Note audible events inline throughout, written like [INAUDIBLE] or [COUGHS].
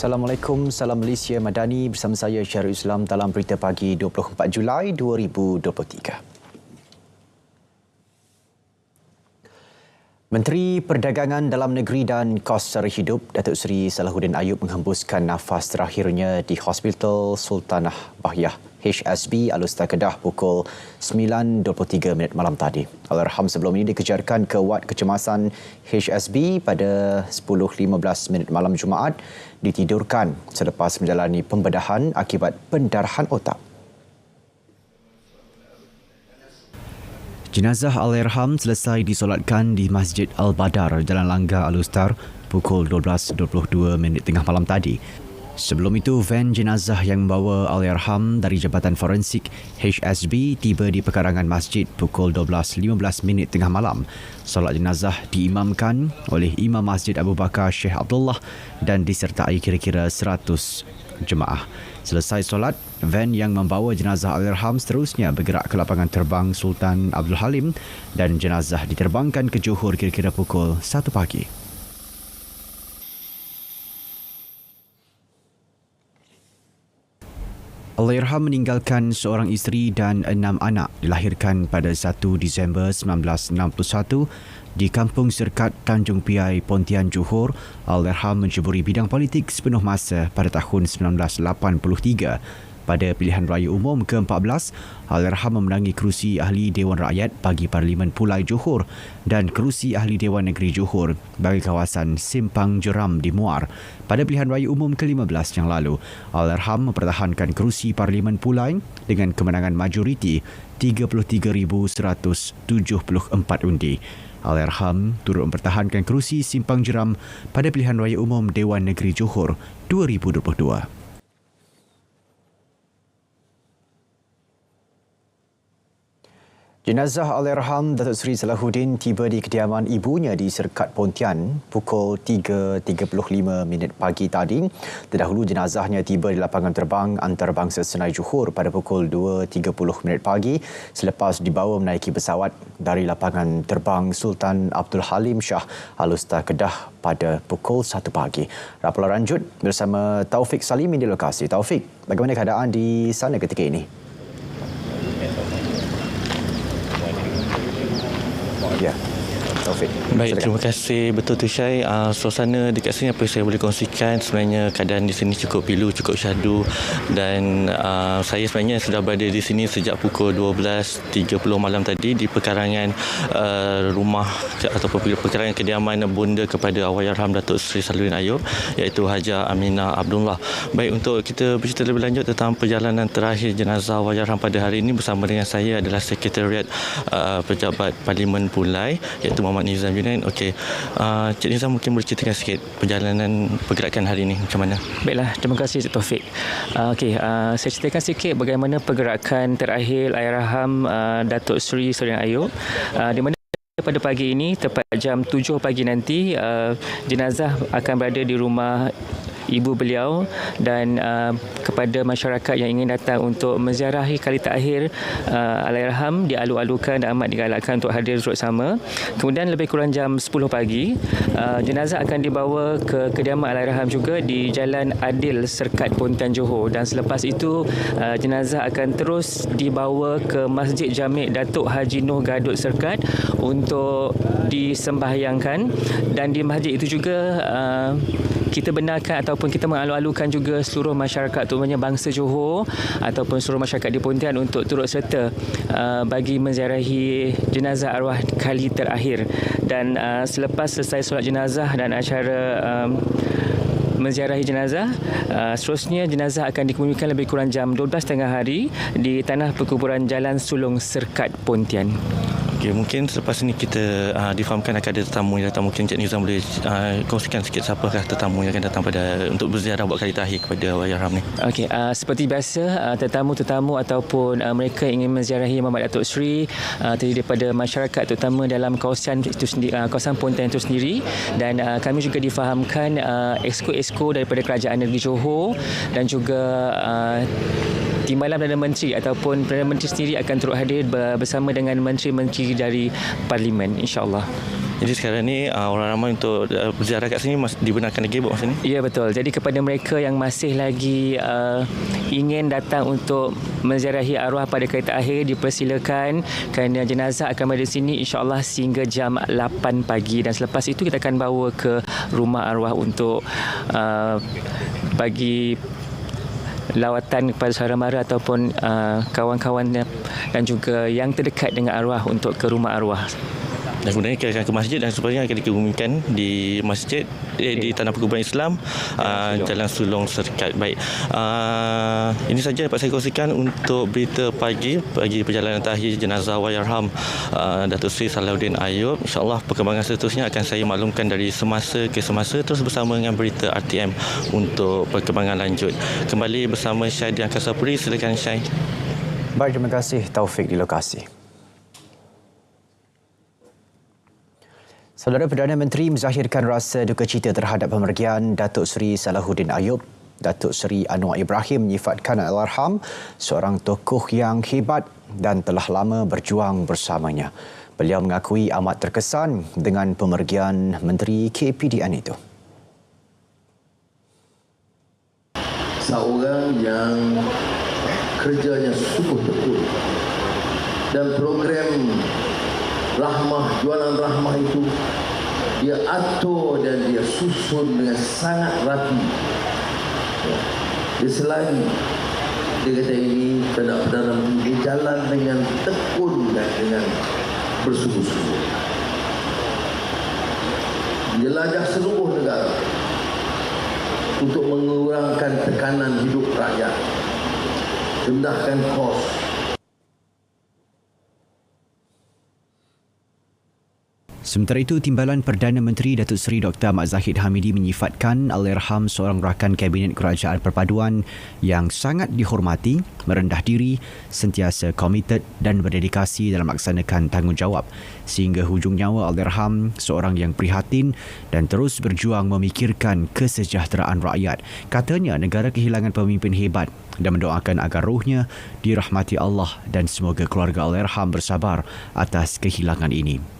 Assalamualaikum, salam Malaysia Madani bersama saya Syarul Islam dalam berita pagi 24 Julai 2023. Menteri Perdagangan Dalam Negeri dan Kos Sara Hidup Datuk Seri Salahuddin Ayub menghembuskan nafas terakhirnya di Hospital Sultanah Bahyah HSB Alustar Kedah pukul 9.23 minit malam tadi. Alarham sebelum ini dikejarkan ke wad kecemasan HSB pada 10.15 minit malam Jumaat ditidurkan selepas menjalani pembedahan akibat pendarahan otak. Jenazah Al-Irham selesai disolatkan di Masjid Al-Badar, Jalan Langgar Alustar pukul 12.22 minit tengah malam tadi. Sebelum itu, van jenazah yang membawa Al-Irham dari Jabatan Forensik HSB tiba di pekarangan masjid pukul 12.15 minit tengah malam. Solat jenazah diimamkan oleh Imam Masjid Abu Bakar Syekh Abdullah dan disertai kira-kira 100 jemaah. Selesai solat, van yang membawa jenazah Al-Irham seterusnya bergerak ke lapangan terbang Sultan Abdul Halim dan jenazah diterbangkan ke Johor kira-kira pukul 1 pagi. Al-Irham meninggalkan seorang isteri dan enam anak dilahirkan pada 1 Disember 1961 di Kampung Serkat Tanjung Piai, Pontian, Johor, Al-Irham menceburi bidang politik sepenuh masa pada tahun 1983. Pada pilihan raya umum ke-14, Al-Irham memenangi kerusi Ahli Dewan Rakyat bagi Parlimen Pulai Johor dan kerusi Ahli Dewan Negeri Johor bagi kawasan Simpang Jeram di Muar. Pada pilihan raya umum ke-15 yang lalu, Al-Irham mempertahankan kerusi Parlimen Pulai dengan kemenangan majoriti 33,174 undi. Al-Irham turut mempertahankan kerusi Simpang Jeram pada pilihan raya umum Dewan Negeri Johor 2022. Jenazah Al-Irham Datuk Seri Salahuddin tiba di kediaman ibunya di Serkat Pontian pukul 3.35 minit pagi tadi. Terdahulu jenazahnya tiba di lapangan terbang antarabangsa Senai Johor pada pukul 2.30 minit pagi selepas dibawa menaiki pesawat dari lapangan terbang Sultan Abdul Halim Shah Alustar Kedah pada pukul 1 pagi. Raporan lanjut bersama Taufik Salim di lokasi. Taufik, bagaimana keadaan di sana ketika ini? Yeah. Taufik. Baik, Silakan. terima kasih betul tu Syai. Uh, suasana dekat sini apa saya boleh kongsikan sebenarnya keadaan di sini cukup pilu, cukup syahdu dan uh, saya sebenarnya sudah berada di sini sejak pukul 12.30 malam tadi di pekarangan uh, rumah atau pekarangan kediaman bunda kepada Awayarham Datuk Seri Saluddin Ayub iaitu Haja Aminah Abdullah. Baik, untuk kita bercerita lebih lanjut tentang perjalanan terakhir jenazah Awayarham pada hari ini bersama dengan saya adalah Sekretariat uh, Pejabat Parlimen Pulai iaitu Muhammad Muhammad Nizam Junaid. Okey. Uh, Cik Nizam mungkin boleh ceritakan sikit perjalanan pergerakan hari ini macam mana? Baiklah, terima kasih Cik Taufik. Uh, Okey, uh, saya ceritakan sikit bagaimana pergerakan terakhir Airaham uh, Datuk Seri Surian Ayub uh, di mana pada pagi ini tepat jam 7 pagi nanti uh, jenazah akan berada di rumah ibu beliau dan uh, kepada masyarakat yang ingin datang untuk menziarahi kali terakhir uh, Allahyarham dialu-alukan dan amat digalakkan untuk hadir bersama. Kemudian lebih kurang jam 10 pagi uh, jenazah akan dibawa ke kediaman Allahyarham juga di Jalan Adil Serkat Pontian Johor dan selepas itu uh, jenazah akan terus dibawa ke Masjid Jamik Datuk Haji Noh Gadut Serkat untuk disembahyangkan dan di masjid itu juga uh, kita benarkan ataupun kita mengalu-alukan juga seluruh masyarakat terutamanya bangsa Johor ataupun seluruh masyarakat di Pontian untuk turut serta uh, bagi menziarahi jenazah arwah kali terakhir dan uh, selepas selesai solat jenazah dan acara um, menziarahi jenazah uh, seterusnya jenazah akan dikemudikan lebih kurang jam 12 tengah hari di tanah perkuburan Jalan Sulong Serkat Pontian. Okay, mungkin selepas ini kita uh, difahamkan akan ada tetamu yang datang. Mungkin Cik Nizam boleh uh, kongsikan sikit siapakah tetamu yang akan datang pada untuk berziarah buat kali terakhir kepada Wayar Ram ni. Okey, uh, seperti biasa uh, tetamu-tetamu ataupun uh, mereka ingin menziarahi Muhammad Datuk Seri uh, terdiri daripada masyarakat terutama dalam kawasan itu sendiri uh, kawasan Pontian itu sendiri dan uh, kami juga difahamkan uh, esko-esko daripada kerajaan negeri Johor dan juga uh, Timbalan Perdana Menteri ataupun Perdana Menteri sendiri akan turut hadir bersama dengan menteri-menteri dari Parlimen insyaAllah. Jadi sekarang ni uh, orang ramai untuk uh, berziarah kat sini mas, dibenarkan lagi buat masa ni? Ya betul. Jadi kepada mereka yang masih lagi uh, ingin datang untuk menziarahi arwah pada kereta akhir dipersilakan kerana jenazah akan berada di sini insya-Allah sehingga jam 8 pagi dan selepas itu kita akan bawa ke rumah arwah untuk uh, bagi lawatan kepada saudara mara ataupun uh, kawan-kawannya dan juga yang terdekat dengan arwah untuk ke rumah arwah dan kemudian kita akan ke masjid dan sebagainya akan dikebumikan di masjid eh, di Tanah Perkuburan Islam uh, Jalan Sulong Serkat baik. Uh, ini saja dapat saya kongsikan untuk berita pagi pagi perjalanan tahir jenazah Wayarham uh, Datuk Seri Salahuddin Ayub. insyaAllah perkembangan seterusnya akan saya maklumkan dari semasa ke semasa terus bersama dengan berita RTM untuk perkembangan lanjut. Kembali bersama Syed di Angkasa Puri silakan Syed. Baik, terima kasih. Taufik di lokasi. Saudara Perdana Menteri menzahirkan rasa duka cita terhadap pemergian Datuk Seri Salahuddin Ayub. Datuk Seri Anwar Ibrahim menyifatkan Al-Arham seorang tokoh yang hebat dan telah lama berjuang bersamanya. Beliau mengakui amat terkesan dengan pemergian Menteri KPDN itu. Seorang yang kerjanya sungguh tekun dan program rahmah, jualan rahmah itu dia atur dan dia susun dengan sangat rapi. Ya. Dia selain dia kata ini perdana dia jalan dengan tekun dan dengan bersungguh-sungguh. Jelajah seluruh negara untuk mengurangkan tekanan hidup rakyat. Rendahkan kos, Sementara itu, Timbalan Perdana Menteri Datuk Seri Dr. Mat Zahid Hamidi menyifatkan Allahyarham seorang rakan Kabinet Kerajaan Perpaduan yang sangat dihormati, merendah diri, sentiasa komited dan berdedikasi dalam melaksanakan tanggungjawab sehingga hujung nyawa Allahyarham seorang yang prihatin dan terus berjuang memikirkan kesejahteraan rakyat. Katanya negara kehilangan pemimpin hebat dan mendoakan agar rohnya dirahmati Allah dan semoga keluarga Allahyarham bersabar atas kehilangan ini.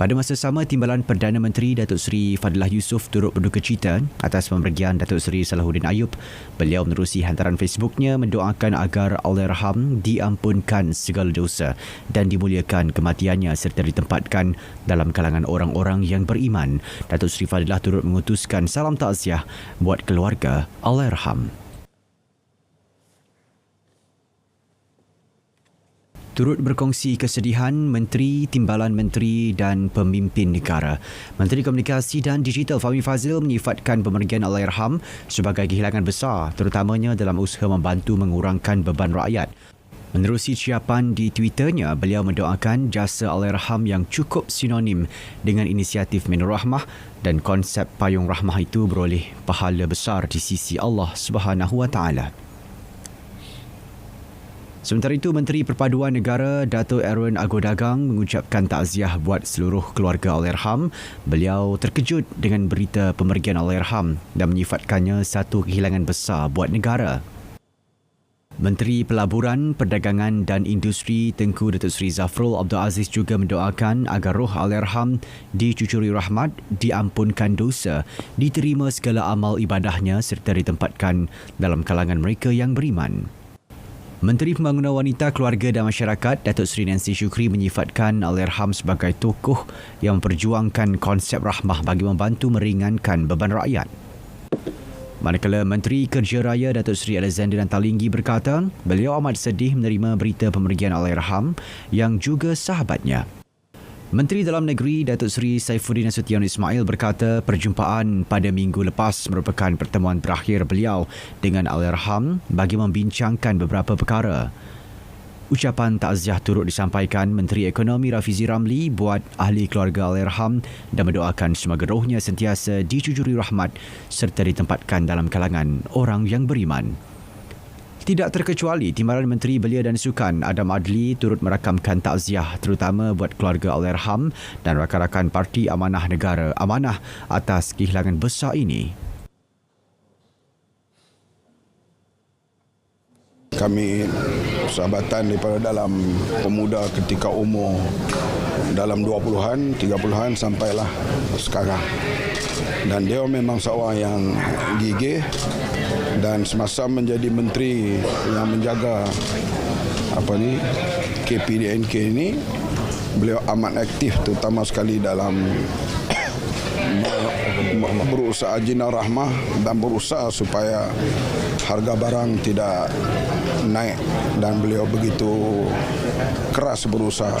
Pada masa sama, Timbalan Perdana Menteri Datuk Seri Fadilah Yusof turut berduka cita atas pemergian Datuk Seri Salahuddin Ayub. Beliau menerusi hantaran Facebooknya mendoakan agar Allahyarham diampunkan segala dosa dan dimuliakan kematiannya serta ditempatkan dalam kalangan orang-orang yang beriman. Datuk Seri Fadilah turut mengutuskan salam takziah buat keluarga Allahyarham. Turut berkongsi kesedihan Menteri, Timbalan Menteri dan Pemimpin Negara. Menteri Komunikasi dan Digital Fahmi Fazil menyifatkan pemergian Allahyarham sebagai kehilangan besar terutamanya dalam usaha membantu mengurangkan beban rakyat. Menerusi ciapan di Twitternya, beliau mendoakan jasa Allahyarham yang cukup sinonim dengan inisiatif Minur Rahmah dan konsep payung rahmah itu beroleh pahala besar di sisi Allah Subhanahu Wa Taala. Sementara itu, Menteri Perpaduan Negara Dato' Aaron Agodagang mengucapkan takziah buat seluruh keluarga Allahyarham. Beliau terkejut dengan berita pemergian Allahyarham dan menyifatkannya satu kehilangan besar buat negara. Menteri Pelaburan, Perdagangan dan Industri Tengku Datuk Seri Zafrul Abdul Aziz juga mendoakan agar roh Allahyarham dicucuri rahmat, diampunkan dosa, diterima segala amal ibadahnya serta ditempatkan dalam kalangan mereka yang beriman. Menteri Pembangunan Wanita, Keluarga dan Masyarakat Datuk Seri Nancy Syukri menyifatkan Allahyarham sebagai tokoh yang memperjuangkan konsep rahmah bagi membantu meringankan beban rakyat. Manakala Menteri Kerja Raya Datuk Seri Alexander Talinggi berkata, beliau amat sedih menerima berita pemergian Allahyarham yang juga sahabatnya. Menteri Dalam Negeri Datuk Seri Saifuddin Nasution Ismail berkata perjumpaan pada minggu lepas merupakan pertemuan terakhir beliau dengan Allahyarham bagi membincangkan beberapa perkara. Ucapan takziah turut disampaikan Menteri Ekonomi Rafizi Ramli buat ahli keluarga Allahyarham dan mendoakan semoga rohnya sentiasa dicujuri rahmat serta ditempatkan dalam kalangan orang yang beriman. Tidak terkecuali Timbalan Menteri Belia dan Sukan Adam Adli turut merakamkan takziah terutama buat keluarga Allahyarham dan rakan-rakan Parti Amanah Negara Amanah atas kehilangan besar ini. kami sahabatan daripada dalam pemuda ketika umur dalam 20-an, 30-an sampailah sekarang. Dan dia memang seorang yang gigih dan semasa menjadi menteri yang menjaga apa ni KPDNK ini beliau amat aktif terutama sekali dalam [COUGHS] berusaha jina rahmah dan berusaha supaya harga barang tidak naik dan beliau begitu keras berusaha.